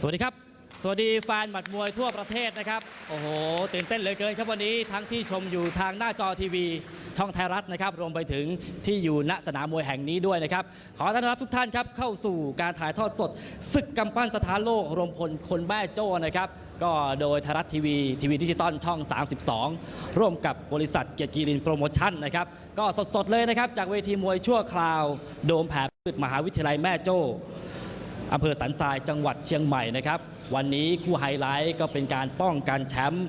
สวัสดีครับ สวัสดีแฟนหมัดมวยทั่วประเทศนะครับ โอ้โหตื่นเต้นเลยเกินครับวันนี้ทั้งที่ชมอยู่ทางหน้าจอทีวี ช่องไทยรัฐนะครับ รวมไปถึงที่อยู่ณสนามมวยแห่งนี้ด้วยนะครับ ขอต้อนรับทุกท่านครับเข้าสู่การถ่ายทอดสดศึกกำปั้นสถานโลกรวมพลคนแม่โจ้นะครับก็โดยไทยรัฐทีวีทีวีดิจิตอลช่อง 32 ร่วมกับบริษัทเกียรติกีรินโปรโมชั่นนะครับ ก็สดๆเลยนะครับ จากเวทีมวยชั่วคราว โดมแผ่พืชมหาวิทยาลัยแม่โจ้ อำเภอสันทรายจังหวัดเชียงใหม่นะครับ วันนี้คู่ไฮไลท์ก็เป็นการป้องกันแชมป์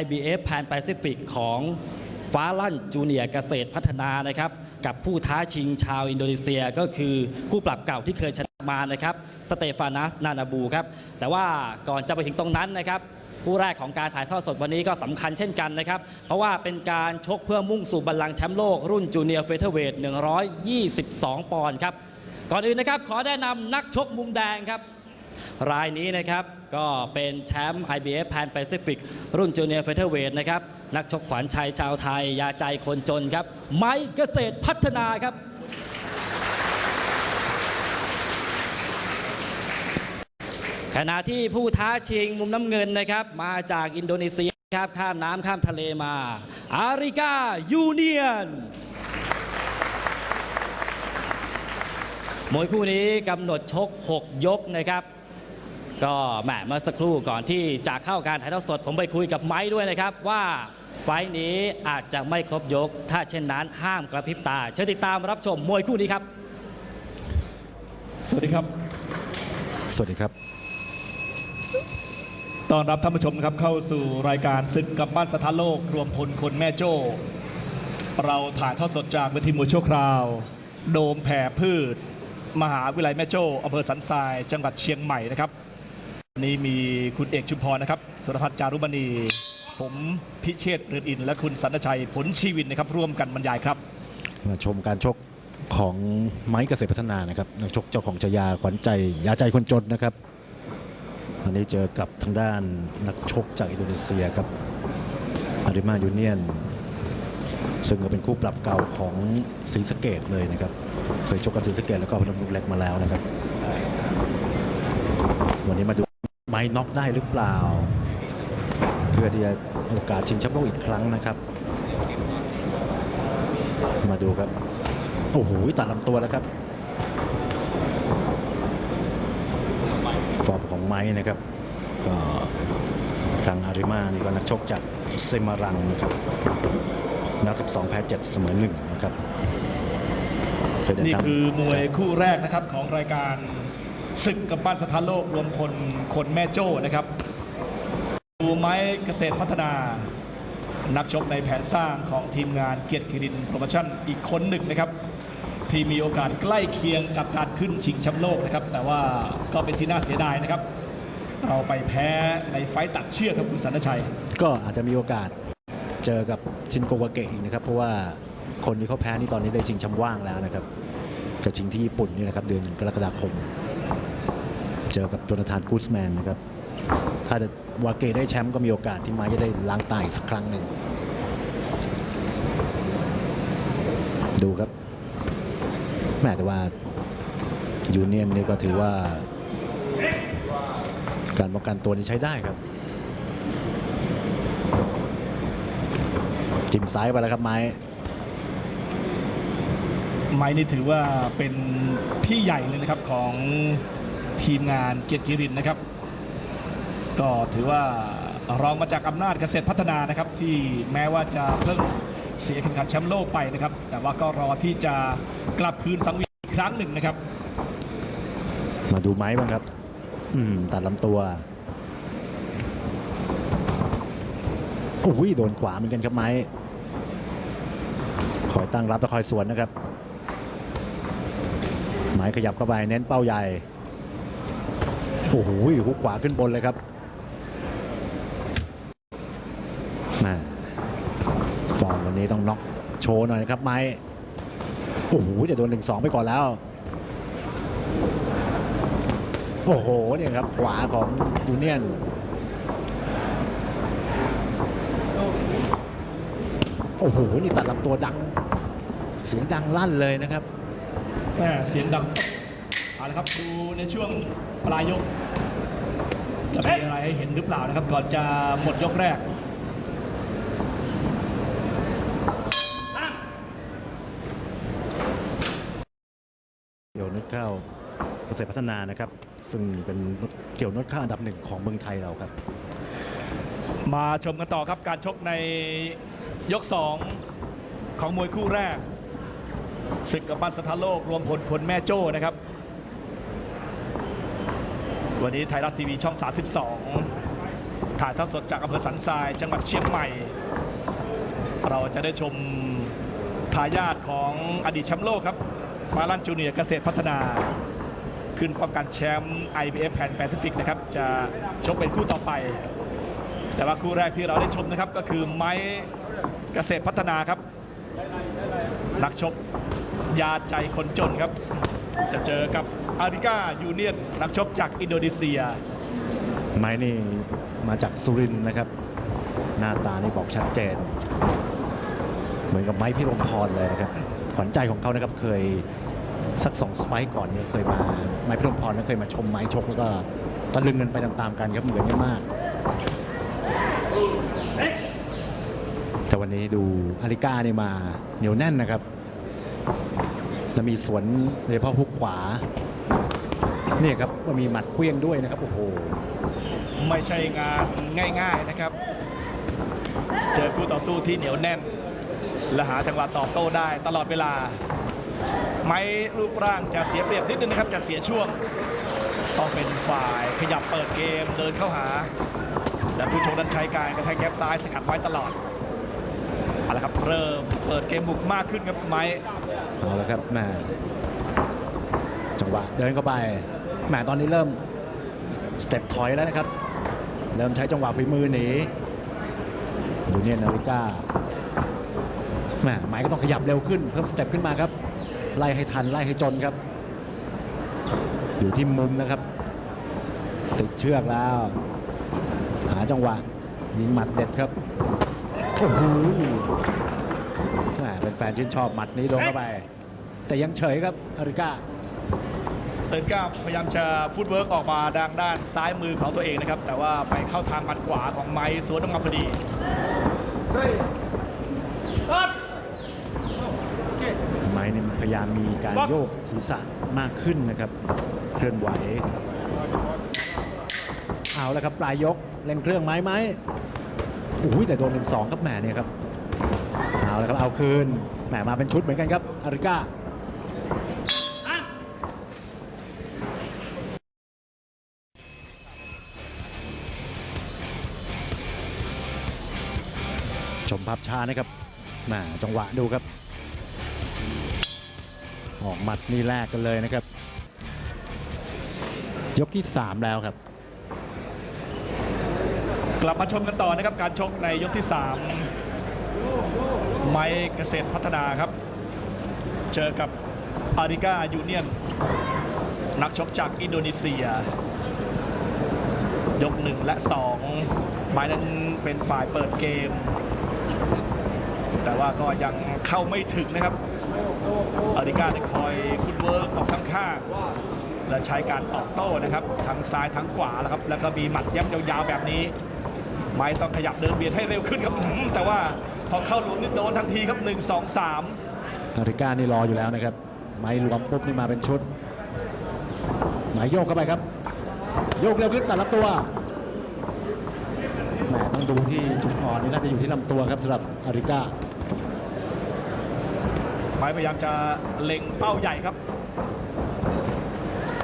IBF Pan Pacific ของฟ้าลั่นจูเนียร์เกษตรพัฒนานะครับ กับผู้ท้าชิงชาวอินโดนีเซียก็คือคู่ปรับเก่าที่เคยชนะมานะครับสเตฟานัสนานาบูครับ แต่ว่าก่อนจะไปถึงตรงนั้นนะครับคู่แรกของการถ่ายทอดสดวันนี้ก็สำคัญเช่นกันนะครับ เพราะว่าเป็นการชกเพื่อมุ่งสู่บัลลังก์แชมป์โลกรุ่นจูเนียร์เฟเธอร์เวท122 ปอนด์ครับ ก่อนอื่นนะครับขอแนะนำนักชกมุมแดงครับ รายนี้นะครับก็เป็นแชมป์ IBF Pan Pacific รุ่นจูเนียร์เฟเธอร์เวทนะครับ นักชกขวัญชัยชาวไทย ยาใจคนจนครับ ไม้เกษตรพัฒนาครับขณะที่ผู้ท้าชิงมุมน้ำเงินนะครับ มาจากอินโดนีเซียครับข้ามน้ำข้ามทะเลมา อาริกายูเนียน มวยคู่นี้กำหนดชก 6 ยกนะครับ ก็แหมเมื่อสักครู่ก่อนที่จะเข้าการถ่ายทอดสด ผมไปคุยกับไม้ด้วยนะครับ ว่าไฟนี้อาจจะไม่ครบยก ถ้าเช่นนั้นห้ามกระพริบตา เชิญติดตามรับชมมวยคู่นี้ครับ สวัสดีครับ สวัสดีครับ ต้อนรับท่านผู้ชมนะครับเข้าสู่รายการศึกกับบ้านสถานโลก รวมพลคนแม่โจ้ เราถ่ายทอดสดจากเวทีมวยชั่วคราว โดมแผ่พืช มหาวิทยาลัยแม่โจ้อำเภอสันทราย จังหวัดเชียงใหม่นะครับวันนี้มีคุณเอกชุมพรนะครับสุรพัฒน์จารุมณี ผมพิเชษฐ์เรือนอิน และคุณสันตชัยผลชีวินนะครับ ร่วมกันบรรยายครับ มาชมการชกของไม้เกษตรพัฒนานะครับนักชกเจ้าของชายาขวัญใจยาใจคนจนนะครับอันนี้เจอกับทางด้านนักชกจากอินโดนีเซียครับอาริมายูเนียนซึ่งก็เป็นคู่ปรับเก่าของศรีสะเกดเลยนะครับ เคยชกกับศรีสะเกดแล้วก็พนมรุงเล็กมาแล้วนะครับ วันนี้มาดูไม้น็อกได้หรือเปล่า เพื่อที่จะโอกาสชิงแชมป์โลกอีกครั้งนะครับ มาดูครับ โอ้โหตัดลำตัวแล้วครับฟอร์มของไม้นะครับ ก็ทางอาริมานี่ก็นักชกจากเซมารังนะครับนัด12 แพ้ 7 เสมอ1นะครับ นี่ทางคือมวยคู่แรกนะครับของรายการศึกกับบ้านสถานโลกรวมพลคนแม่โจ้นะครับ ดูไม้เกษตรพัฒนา นักชกในแผนสร้างของทีมงานเกียรติกิรินโปรโมชั่นอีกคนหนึ่งนะครับ ที่มีโอกาสใกล้เคียงกับการขึ้นชิงแชมป์โลกนะครับ แต่ว่าก็เป็นที่น่าเสียดายนะครับ เราไปแพ้ในไฟต์ตัดเชือกครับคุณสันตชัย ก็อาจจะมีโอกาสเจอกับชินโกวาเกะอีกนะครับ เพราะว่า คนที่เขาแพ้นี่ตอนนี้ได้ชิงแชมป์ว่างแล้วนะครับ จะชิงที่ญี่ปุ่นนี่นะครับเดือนกรกฎาคม เจอกับโจนาธานกูสแมนนะครับ ถ้าวาเกได้แชมป์ก็มีโอกาสที่ไม้จะได้ล้างตายอีกสักครั้งหนึ่ง ดูครับแม่แต่ว่ายูเนียนนี่ก็ถือว่า การป้องกันตัวนี้ใช้ได้ครับจิ้มซ้ายไปแล้วครับไม้ ไม้นี่ถือว่าเป็นพี่ใหญ่เลยนะครับของทีมงานเกียรติรินนะครับ ก็ถือว่ารองมาจากอำนาจเกษตรพัฒนานะครับ ที่แม้ว่าจะเพิ่งเสียแข่งขันแชมป์โลกไปนะครับ แต่ว่าก็รอที่จะกลับคืนสังเวียนอีกครั้งหนึ่งนะครับ มาดูไม้บ้างครับ อืมตัดลำตัวโอ้ยโดนขวาเหมือนกันครับไม้คอยตั้งรับและคอยสวนนะครับ ไม้ขยับเข้าไปเน้นเป้าใหญ่ โอ้โหฮุกขวาขึ้นบนเลยครับม่ฟอร์มวันนี้ต้องน็อกโชว์หน่อยนะครับไม้โอ้โหจะโดนหนึ่งสองไปก่อนแล้ว โอ้โหเนี่ยครับขวาของยูเนียนโอ้โห นี่ตัดลำตัวดัง เสียงดังลั่นเลยนะครับ ม่เสียงดังเอาละครับดูในช่วงปลายยก จะมีอะไรให้เห็นหรือเปล่านะครับ ก่อนจะหมดยกแรกเกี่ยวนวดข้าวเกษตรพัฒนานะครับ ซึ่งเป็นเกี่ยวนวดข้าวอันดับหนึ่งของเมืองไทยเราครับ มาชมกันต่อครับการชกในยก 2 ของมวยคู่แรก ศึกกับบันสถานโลกรวมพลคนแม่โจ้นะครับ วันนี้ไทยรัฐทีวีช่อง 32 ถ่ายทอดสดจากอำเภอสันทราย จังหวัดเชียงใหม่ เราจะได้ชมทายาทของอดีตแชมป์โลกครับฟาลันจูเนียร์เกษตรพัฒนา ขึ้นป้องกันแชมป์ IBF แผ่นแปซิฟิกนะครับ จะชกเป็นคู่ต่อไป แต่ว่าคู่แรกที่เราได้ชมนะครับก็คือไม้เกษตรพัฒนาครับ นักชกยาใจคนจนครับ จะเจอกับอาริก้ายูเนียนนักชกจากอินโดนีเซีย ไม้นี่มาจากสุรินทร์นะครับ หน้าตานี่บอกชัดเจน เหมือนกับไม้พี่รมพรเลยนะครับขวัญใจของเขานะครับเคยสักสองไฟก่อนเนี่ยเคยมาไม้พี่รมพรนั้นเคยมาชมไม้ชกแล้วก็ตะลึงกันไปตามๆกันครับเหมือนกันมาก แต่วันนี้ดูอาริก้านี่มาเหนียวแน่นนะครับ แล้วมีสวนโดยเฉพาะฮุกขวา เนี่ยครับว่ามีหมัดเคลี้ยงด้วยนะครับโอ้โหไม่ใช่งานง่าย ๆนะครับ เจอคู่ต่อสู้ที่เหนียวแน่น และหาจังหวะตอบโต้ได้ตลอดเวลา ไม้รูปร่างจะเสียเปรียบนิดนึงนะครับ จะเสียช่วง ต้องเป็นฝ่ายขยับเปิดเกมเดินเข้าหาและผู้ชมนั้นใช้การกระแทกแคบซ้ายสกัดไว้ตลอด เริ่มเปิดเกมบุกมากขึ้นครับไม้เอาละครับแม่จังหวะเดินเข้าไปแหมตอนนี้เริ่มสเต็ปถอยแล้วนะครับ เริ่มใช้จังหวะฝีมือหนีดูเนี่ยนาฬิกาแหมไม้ก็ต้องขยับเร็วขึ้น เพิ่มสเต็ปขึ้นมาครับ ไล่ให้ทันไล่ให้จนครับ อยู่ที่มุมนะครับ ติดเชือกแล้ว หาจังหวะยิงหมัดเด็ดครับโอ้โห เป็นแฟนชื่นชอบหมัดนี้โดนเข้าไป แต่ยังเฉยครับอาริก้าเตินก้าพยายามจะฟุตเวิร์กออกมาดังด้านซ้ายมือของตัวเองนะครับ แต่ว่าไปเข้าทางหมัดขวาของไม้สวนออกมาพอดีไม้นี่พยายามมีการโยกศีรษะมากขึ้นนะครับ เคลื่อนไหว เอาแล้วครับปลายยกเล่นเครื่องไม้ไหมอุ้ยแต่โดนหนึ่งสองครับแหมเนี่ยครับ เอาแล้วครับเอาคืนแหมมาเป็นชุดเหมือนกันครับอาริก้าชมภาพช้านะครับมาจังหวะดูครับ ออกหมัดนี่แรกกันเลยนะครับ ยกที่ 3 แล้วครับ กลับมาชมกันต่อนะครับการชกในยกที่ 3 ไม้เกษตรพัฒนาครับ เจอกับอาริก้ายูเนียน นักชกจากอินโดนีเซีย ยก1และ2ไม้นั้นเป็นฝ่ายเปิดเกม แต่ว่าก็ยังเข้าไม่ถึงนะครับ อาริก้าได้คอยคุณเวิร์กออกข้างๆและใช้การตอบโต้นะครับทั้งซ้ายทั้งขวาแล้วครับ แล้วก็มีหมัดย้ำยาวๆแบบนี้ ไม่ต้องขยับเดินเบียดให้เร็วขึ้นครับแต่ว่า พอเข้าหลุมนี่โดนทันทีครับ 1 2 3อาริก้านี่รออยู่แล้วนะครับ ไม้รวมปุ๊บนี่มาเป็นชุด หมายโยกเข้าไปครับ โยกเร็วขึ้นแต่ละตัวแหมต้องดูที่จุดอ่อนนี่น่าจะอยู่ที่ลำตัวครับสำหรับอาริก้าไม้พยายามจะเล็งเป้าใหญ่ครับ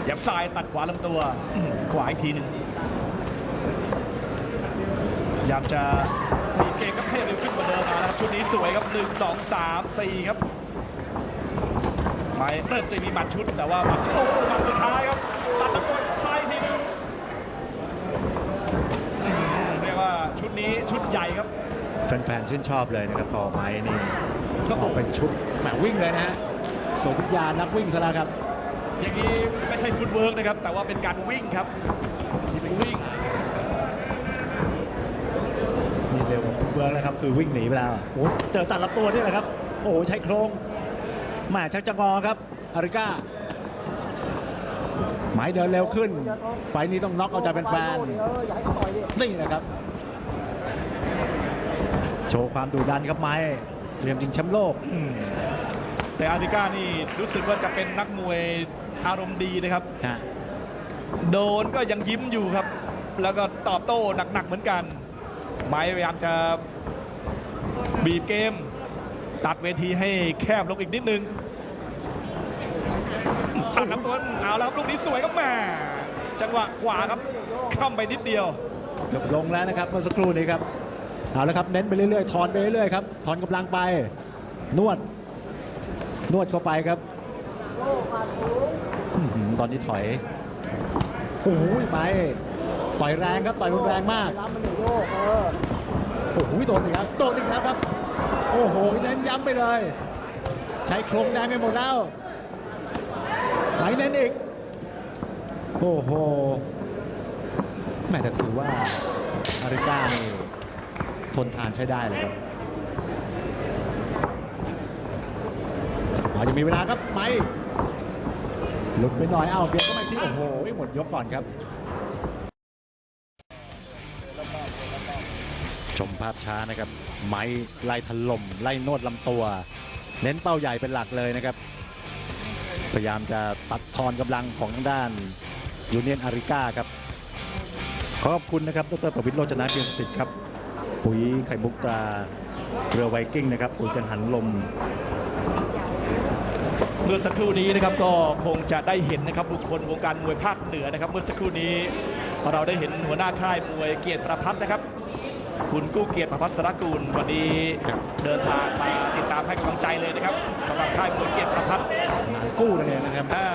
ยับซ้ายตัดขวาลำตัวอื้อหือขวาอีกทีหนึ่งพยายามจะ มีเกมกับให้เร็วขึ้นกว่าเดิมมาแล้วครับชุดนี้สวยครับ 1 2 3 4 ครับไม้เริ่มจะมีหมัดชุดแต่ว่าหมัดชุดโอ้โหหมัดสุดท้ายครับตัดลำตัวซ้ายอีกทีหนึงอื้อหือเรียกว่าชุดนี้ชุดใหญ่ครับแฟนๆชื่นชอบเลยนะครับพอไม้นี่ออกเป็นชุดแหมวิ่งเลยนะฮะโสมวิญญาณนักวิ่งซะแล้วครับ อย่างนี้ไม่ใช่ฟุตเวิร์กนะครับ แต่ว่าเป็นการวิ่งครับนี่เป็นวิ่ง นี่ เร็วกว่าฟุตเวิร์กแล้วครับคือวิ่งหนีไปแล้วอะโอ้โหเจอตัดลำตัวนี่แหละครับ โอ้โหใช้โครงแหมาชักจะงอครับอาริก้าไม้เดินเร็วขึ้น ไฟล์นี้ต้องน็อกเอาใจเป็นแฟนๆนี่นะครับ โชว์ความดุดันครับไม้เตรียมจริงแชมป์โลกอืมแต่อาริก้านี่รู้สึกว่าจะเป็นนักมวยอารมณ์ดีนะครับฮะโดนก็ยังยิ้มอยู่ครับ แล้วก็ตอบโต้หนักๆเหมือนกัน ไม้พยายามจะบีบเกม ตัดเวทีให้แคบลงอีกนิดนึงตัดลำต้นเอาแล้วครับลูกนี้สวยครับแม่จังหวะขวาครับเข้าไปนิดเดียวเกือบลงแล้วนะครับเมื่อสักครู่นี้ครับเอาละครับเน้นไปเรื่อยๆถอนไปเรื่อยๆครับถอนกำลังไปนวด นวดเข้าไปครับตอนนี้ถอยโอ้โหไปต่อยแรงครับต่อยรุนแรงมาก โอ้โหโดนอีกแล้วโดนอีกแล้วครับ โอ้โหเน้นย้ำไปเลย ใช้โครงแดงไปหมดแล้วไหนเน้นอีก โอ้โหแม่แต่ถือว่าอาริก้านี่ทนทานใช้ได้เลยครับอายังมีเวลาครับไม่หลุดไปหน่อยเอ้าเบียดก็ไม่ที่โอ้โหหมดยกก่อนครับ ชมภาพช้านะครับ ไม้ไล่ถล่มไล่นวดลำตัว เน้นเป้าใหญ่เป็นหลักเลยนะครับ พยายามจะตัดทอนกำลังของทางด้านยูเนียนอาริก้าครับ ขอบคุณนะครับ ดรประวิตรโรจนะเพียงสถิตย์ครับ ปุ๋ยไข่มุกตาเรือไวกิ้งนะครับปุ๋ยกันหันลม เมื่อสักครู่นี้นะครับก็คงจะได้เห็นนะครับบุคคลวงการมวยภาคเหนือนะครับ เมื่อสักครู่นี้เราได้เห็นหัวหน้าค่ายมวยเกียรติประพัฒน์นะครับ คุณกู้เกียรติประพัฒน์สรกุลวันนี้ครับเดินทางมาติดตามให้กำลังใจเลยนะครับสำหรับค่ายมวยเกียรติประพัฒน์งานกู้นั่นเองนะครับอ่า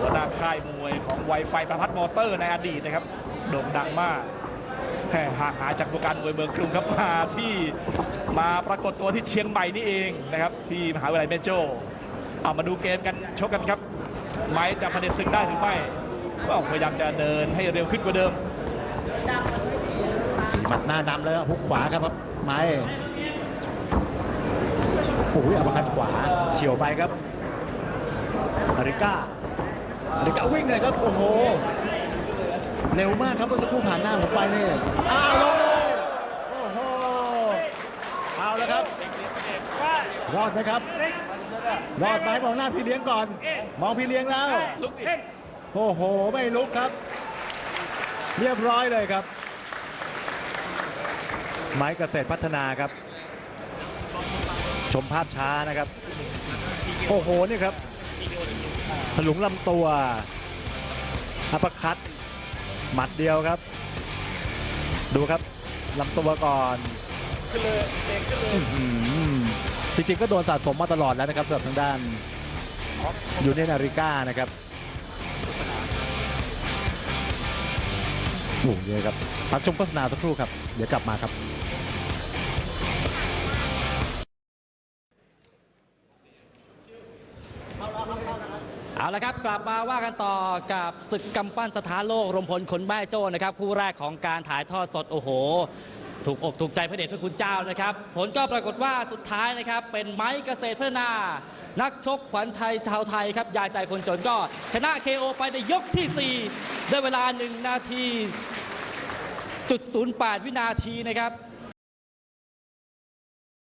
หัวหน้าค่ายมวยของไวไฟประพัฒน์มอเตอร์ในอดีตนะครับโด่งดังมากแหม่ห่างหายจากวงการมวยเมืองกรุงครับมาที่มาปรากฏตัวที่เชียงใหม่นี่เองนะครับที่มหาวิทยาลัยแม่โจ้เอามาดูเกมกันชกกันครับ ไม้จะพเด็จศึกได้หรือไม่ก็พยายามจะเดินให้เร็วขึ้นกว่าเดิมห มัดหน้านำเลยครับฮุกขวาครับไม้โอ้ยอัปคัดขวาเฉียวไปครับอาริก้าอาริก้าวิ่งเลยครับโอ้โหเร็วมากครับเมื่อสักครู่ผ่านหน้าผมไปนี่อ้าวลงเลยโอ้โหเอาแล้วครับรอดไหมครับรอดไหมมองหน้าพี่เลี้ยงก่อน มองพี่เลี้ยงแล้วโอ้โหไม่ลุกครับ เรียบร้อยเลยครับ ไม้เกษตรพัฒนาครับ ชมภาพช้านะครับ โอ้โหนี่ครับถลุงลำตัวอัปคัดหมัดเดียวครับ ดูครับลำตัวก่อนขึ้นเลยเด็กขึ้นเลยอื้อหือจริงๆก็โดนสะสมมาตลอดแล้วนะครับสำหรับทางด้านยูเนียนอาริก้านะครับโอ้โหเยอะครับพักชมโฆษณาสักครู่ครับ เดี๋ยวกลับมาครับ เอาละครับกลับมาว่ากันต่อกับศึกกำปั้นสถานโลกรมพลคนแม่โจ้นะครับคู่แรกของการถ่ายทอดสดโอ้โห ถูกอกถูกใจพระเดชพระคุณเจ้านะครับ ผลก็ปรากฏว่าสุดท้ายนะครับ เป็นไม้เกษตรพัฒนา นักชกขวัญไทยชาวไทยครับ ยาใจคนจนก็ ชนะ KO ไปในยกที่ 4 ด้วยเวลา 1 นาทีจุด08 วินาทีนะครับ